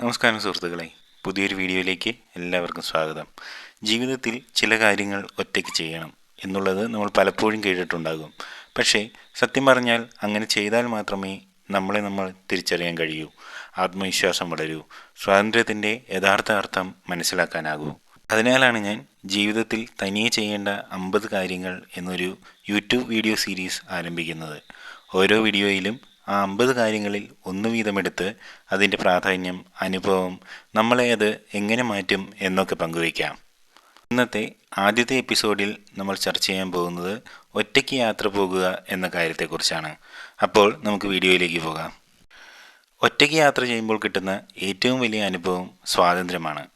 നമസ്കാരം സുഹൃത്തുക്കളെ. പുതിയൊരു വീഡിയോയിലേക്ക് എല്ലാവർക്കും സ്വാഗതം. ജീവിതത്തിൽ ചില കാര്യങ്ങൾ ഒറ്റയ്ക്ക് ചെയ്യണം എന്നുള്ളത് നമ്മൾ പലപ്പോഴും കേട്ടിട്ടുണ്ടാകും. പക്ഷേ സത്യം പറഞ്ഞാൽ അങ്ങനെ ചെയ്താൽ മാത്രമേ നമ്മളെ നമ്മൾ തിരിച്ചറിയാൻ കഴിയൂ ആത്മവിശ്വാസം വളരൂ സ്വാതന്ത്ര്യത്തിന്റെ യഥാർത്ഥ അർത്ഥം മനസ്സിലാക്കാനാകൂ. അതിനാലാണ് ഞാൻ ജീവിതത്തിൽ തനിയെ ചെയ്യേണ്ട അമ്പത് കാര്യങ്ങൾ എന്നൊരു യൂട്യൂബ് വീഡിയോ സീരീസ് ആരംഭിക്കുന്നത്. ഓരോ വീഡിയോയിലും ആ അമ്പത് കാര്യങ്ങളിൽ ഒന്ന് വീതമെടുത്ത് അതിന്റെ പ്രാധാന്യം അനുഭവം നമ്മളെ അത് എങ്ങനെ മാറ്റും എന്നൊക്കെ പങ്കുവയ്ക്കാം. ഇന്നത്തെ ആദ്യത്തെ എപ്പിസോഡിൽ നമ്മൾ ചർച്ച ചെയ്യാൻ പോകുന്നത് ഒറ്റയ്ക്ക് യാത്ര പോകുക എന്ന കാര്യത്തെക്കുറിച്ചാണ്. അപ്പോൾ നമുക്ക് വീഡിയോയിലേക്ക് പോകാം. ഒറ്റയ്ക്ക് യാത്ര ചെയ്യുമ്പോൾ കിട്ടുന്ന ഏറ്റവും വലിയ അനുഭവം സ്വാതന്ത്ര്യമാണ്.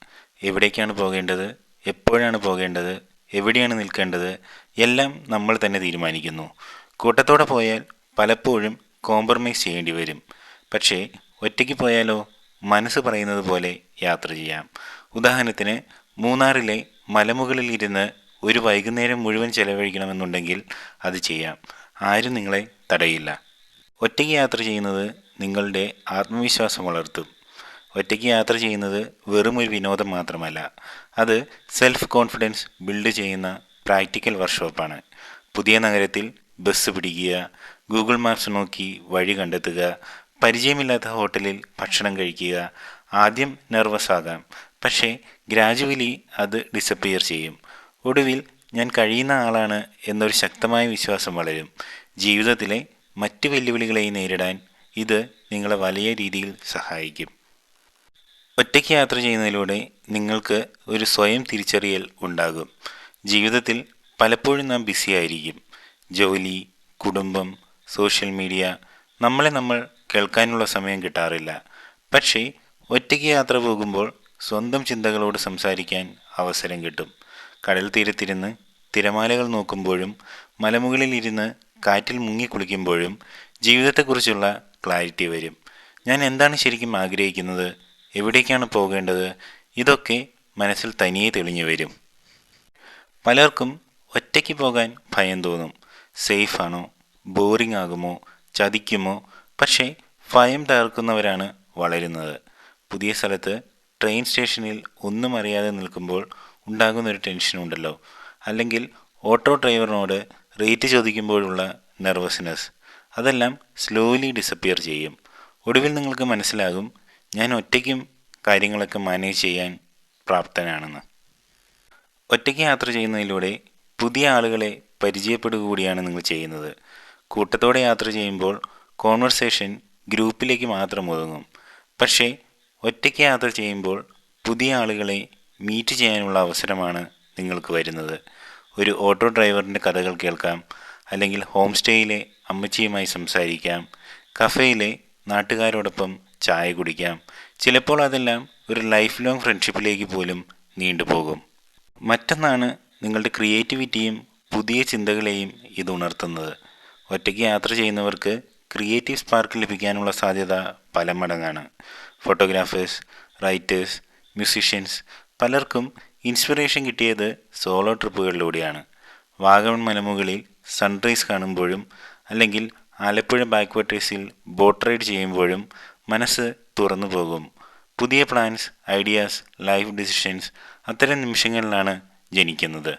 എവിടേക്കാണ് പോകേണ്ടത്? എപ്പോഴാണ് പോകേണ്ടത്? എവിടെയാണ് നിൽക്കേണ്ടത്? എല്ലാം നമ്മൾ തന്നെ തീരുമാനിക്കുന്നു. കൂട്ടത്തോടെ പോയാൽ പലപ്പോഴും കോംപ്രമൈസ് ചെയ്യേണ്ടി വരും. പക്ഷേ ഒറ്റയ്ക്ക് പോയാലോ? മനസ്സ് പറയുന്നത് പോലെ യാത്ര ചെയ്യാം. ഉദാഹരണത്തിന് മൂന്നാറിലെ മലമുകളിൽ ഇരുന്ന് ഒരു വൈകുന്നേരം മുഴുവൻ ചെലവഴിക്കണമെന്നുണ്ടെങ്കിൽ അത് ചെയ്യാം. ആരും നിങ്ങളെ തടയില്ല. ഒറ്റയ്ക്ക് യാത്ര ചെയ്യുന്നത് നിങ്ങളുടെ ആത്മവിശ്വാസം വളർത്തും. ഒറ്റയ്ക്ക് യാത്ര ചെയ്യുന്നത് വെറും ഒരു വിനോദം മാത്രമല്ല. അത് സെൽഫ് കോൺഫിഡൻസ് ബിൽഡ് ചെയ്യുന്ന പ്രാക്ടിക്കൽ വർക്ക്ഷോപ്പാണ് പുതിയ നഗരത്തിൽ ബസ് പിടിക്കുക ഗൂഗിൾ മാപ്സ് നോക്കി വഴി കണ്ടെത്തുക പരിചയമില്ലാത്ത ഹോട്ടലിൽ ഭക്ഷണം കഴിക്കുക ആദ്യം നെർവസ് ആകാം. പക്ഷേ ഗ്രാജുവലി അത് ഡിസപ്പിയർ ചെയ്യും. ഒടുവിൽ ഞാൻ കഴിയുന്ന ആളാണ് എന്നൊരു ശക്തമായ വിശ്വാസം വളരും. ജീവിതത്തിലെ മറ്റ് വെല്ലുവിളികളെയും നേരിടാൻ ഇത് നിങ്ങളെ വലിയ രീതിയിൽ സഹായിക്കും. ഒറ്റയ്ക്ക് യാത്ര ചെയ്യുന്നതിലൂടെ നിങ്ങൾക്ക് ഒരു സ്വയം തിരിച്ചറിയൽ ഉണ്ടാകും. ജീവിതത്തിൽ പലപ്പോഴും നാം ബിസി ആയിരിക്കും. ജോലി കുടുംബം സോഷ്യൽ മീഡിയ നമ്മളെ നമ്മൾ കേൾക്കാനുള്ള സമയം കിട്ടാറില്ല. പക്ഷേ ഒറ്റയ്ക്ക് യാത്ര പോകുമ്പോൾ സ്വന്തം ചിന്തകളോട് സംസാരിക്കാൻ അവസരം കിട്ടും. കടൽ തീരത്തിരുന്ന് തിരമാലകൾ നോക്കുമ്പോഴും മലമുകളിൽ ഇരുന്ന് കാറ്റിൽ മുങ്ങി കുളിക്കുമ്പോഴും ജീവിതത്തെക്കുറിച്ചുള്ള ക്ലാരിറ്റി വരും. ഞാൻ എന്താണ് ശരിക്കും ആഗ്രഹിക്കുന്നത്? എവിടേക്കാണ് പോകേണ്ടത്? ഇതൊക്കെ മനസ്സിൽ തനിയെ തെളിഞ്ഞു വരും. പലർക്കും ഒറ്റയ്ക്ക് പോകാൻ ഭയം തോന്നും. സേഫാണോ? ബോറിംഗ് ആകുമോ ചതിക്കുമോ? പക്ഷേ ഭയം തകർക്കുന്നവരാണ് വളരുന്നത്. പുതിയ സ്ഥലത്ത് ട്രെയിൻ സ്റ്റേഷനിൽ ഒന്നും അറിയാതെ നിൽക്കുമ്പോൾ ഉണ്ടാകുന്നൊരു ടെൻഷനുണ്ടല്ലോ അല്ലെങ്കിൽ ഓട്ടോ ഡ്രൈവറിനോട് റേറ്റ് ചോദിക്കുമ്പോഴുള്ള നെർവസ്നെസ്. അതെല്ലാം സ്ലോലി ഡിസപ്പിയർ ചെയ്യും. ഒടുവിൽ നിങ്ങൾക്ക് മനസ്സിലാകും ഞാൻ ഒറ്റയ്ക്കും കാര്യങ്ങളൊക്കെ മാനേജ് ചെയ്യാൻ പ്രാപ്തനാണെന്ന്. ഒറ്റയ്ക്ക് യാത്ര ചെയ്യുന്നതിലൂടെ പുതിയ ആളുകളെ പരിചയപ്പെടുക കൂടിയാണ് നിങ്ങൾ ചെയ്യുന്നത്. കൂട്ടത്തോടെ യാത്ര ചെയ്യുമ്പോൾ കോൺവെർസേഷൻ ഗ്രൂപ്പിലേക്ക് മാത്രം ഒതുങ്ങും. പക്ഷേ ഒറ്റയ്ക്ക് യാത്ര ചെയ്യുമ്പോൾ പുതിയ ആളുകളെ മീറ്റ് ചെയ്യാനുള്ള അവസരമാണ് നിങ്ങൾക്ക് വരുന്നത്. ഒരു ഓട്ടോ ഡ്രൈവറിന്റെ കഥകൾ കേൾക്കാം അല്ലെങ്കിൽ ഹോം സ്റ്റേയിലെ അമ്മച്ചിയുമായി സംസാരിക്കാം കഫേയിലെ നാട്ടുകാരോടൊപ്പം ചായ കുടിക്കാം. ചിലപ്പോൾ അതെല്ലാം ഒരു ലൈഫ് ലോങ് ഫ്രണ്ട്ഷിപ്പിലേക്ക് പോലും നീണ്ടുപോകും. മറ്റൊന്നാണ് നിങ്ങളുടെ ക്രിയേറ്റിവിറ്റിയും പുതിയ ചിന്തകളെയും ഇത് ഉണർത്തുന്നത്. ഒറ്റയ്ക്ക് യാത്ര ചെയ്യുന്നവർക്ക് ക്രിയേറ്റീവ് സ്പാർക്ക് ലഭിക്കാനുള്ള സാധ്യത പല മടങ്ങാണ്. ഫോട്ടോഗ്രാഫേഴ്സ് റൈറ്റേഴ്സ് മ്യൂസിഷ്യൻസ് പലർക്കും ഇൻസ്പിറേഷൻ കിട്ടിയത് സോളോ ട്രിപ്പുകളിലൂടെയാണ്. വാഗമൺ മലമുകളിൽ സൺറൈസ് കാണുമ്പോഴും അല്ലെങ്കിൽ ആലപ്പുഴ ബാക്ക് വാട്ടേഴ്സിൽ ബോട്ട് റൈഡ് ചെയ്യുമ്പോഴും മനസ്സ് തുറന്നു പോകും പുതിയ പ്ലാൻസ് ഐഡിയാസ് ലൈഫ് ഡിസിഷൻസ് അത്തരം നിമിഷങ്ങളിലാണ് ജനിക്കുന്നത്.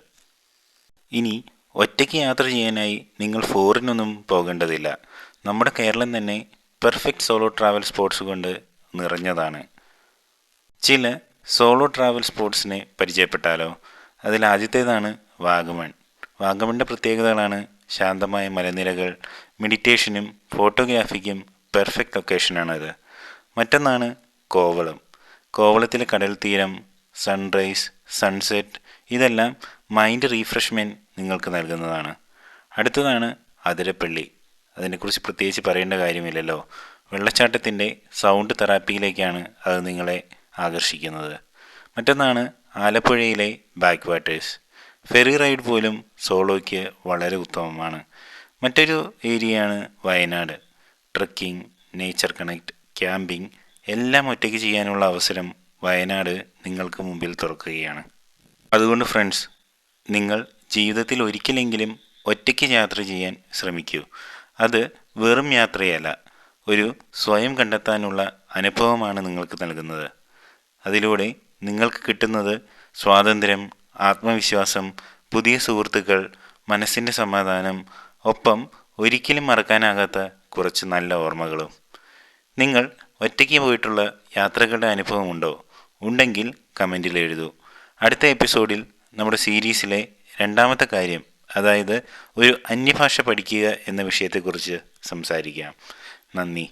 ഇനി ഒറ്റയ്ക്ക് യാത്ര ചെയ്യാനായി നിങ്ങൾ ഫോറിനൊന്നും പോകേണ്ടതില്ല. നമ്മുടെ കേരളം തന്നെ പെർഫെക്റ്റ് സോളോ ട്രാവൽ സ്പോർട്സ് കൊണ്ട് നിറഞ്ഞതാണ്. ചില സോളോ ട്രാവൽ സ്പോർട്സിനെ പരിചയപ്പെട്ടാലോ? അതിൽ ആദ്യത്തേതാണ് വാഗമൺ. വാഗമണിന്റെ പ്രത്യേകതകളാണ് ശാന്തമായ മലനിരകൾ മെഡിറ്റേഷനും ഫോട്ടോഗ്രാഫിക്കും പെർഫെക്റ്റ് ലൊക്കേഷനാണത് മറ്റൊന്നാണ് കോവളം. കോവളത്തിലെ കടൽ തീരം സൺറൈസ് സൺസെറ്റ് ഇതെല്ലാം മൈൻഡ് റീഫ്രഷ്മെന്റ് നിങ്ങൾക്ക് നൽകുന്നതാണ്. അടുത്തതാണ് അതിരപ്പള്ളി. അതിനെക്കുറിച്ച് പ്രത്യേകിച്ച് പറയേണ്ട കാര്യമില്ലല്ലോ. വെള്ളച്ചാട്ടത്തിന്റെ സൗണ്ട് തെറാപ്പിയിലേക്കാണ് അത് നിങ്ങളെ ആകർഷിക്കുന്നത്. മറ്റൊന്നാണ് ആലപ്പുഴയിലെ ബാക്ക് വാട്ടേഴ്സ് ഫെറി റൈഡ് പോലും സോളോയ്ക്ക് വളരെ ഉത്തമമാണ്. മറ്റൊരു ഏരിയയാണ് Wayanad. Trekking nature connect camping എല്ലാം ഒറ്റയ്ക്ക് ചെയ്യാനുള്ള അവസരം വയനാട് നിങ്ങൾക്ക് മുമ്പിൽ തുറക്കുകയാണ്. അതുകൊണ്ട് ഫ്രണ്ട്സ് നിങ്ങൾ ജീവിതത്തിൽ ഒരിക്കലെങ്കിലും ഒറ്റയ്ക്ക് യാത്ര ചെയ്യാൻ ശ്രമിക്കൂ. അത് വെറും യാത്രയല്ല ഒരു സ്വയം കണ്ടെത്താനുള്ള അനുഭവമാണ് നിങ്ങൾക്ക് നൽകുന്നത്. അതിലൂടെ നിങ്ങൾക്ക് കിട്ടുന്നത് സ്വാതന്ത്ര്യം ആത്മവിശ്വാസം പുതിയ സുഹൃത്തുക്കൾ മനസ്സിന്റെ സമാധാനം ഒപ്പം ഒരിക്കലും മറക്കാനാകാത്ത കുറച്ച് നല്ല ഓർമ്മകളും. നിങ്ങൾ ഒറ്റയ്ക്ക് പോയിട്ടുള്ള യാത്രകളുടെ അനുഭവമുണ്ടോ? ഉണ്ടെങ്കിൽ കമന്റിൽ എഴുതൂ. അടുത്ത എപ്പിസോഡിൽ നമ്മുടെ സീരീസിലെ രണ്ടാമത്തെ കാര്യം അതായത് ഒരു അന്യഭാഷ പഠിക്കുക എന്ന വിഷയത്തെക്കുറിച്ച് സംസാരിക്കാം. നന്ദി.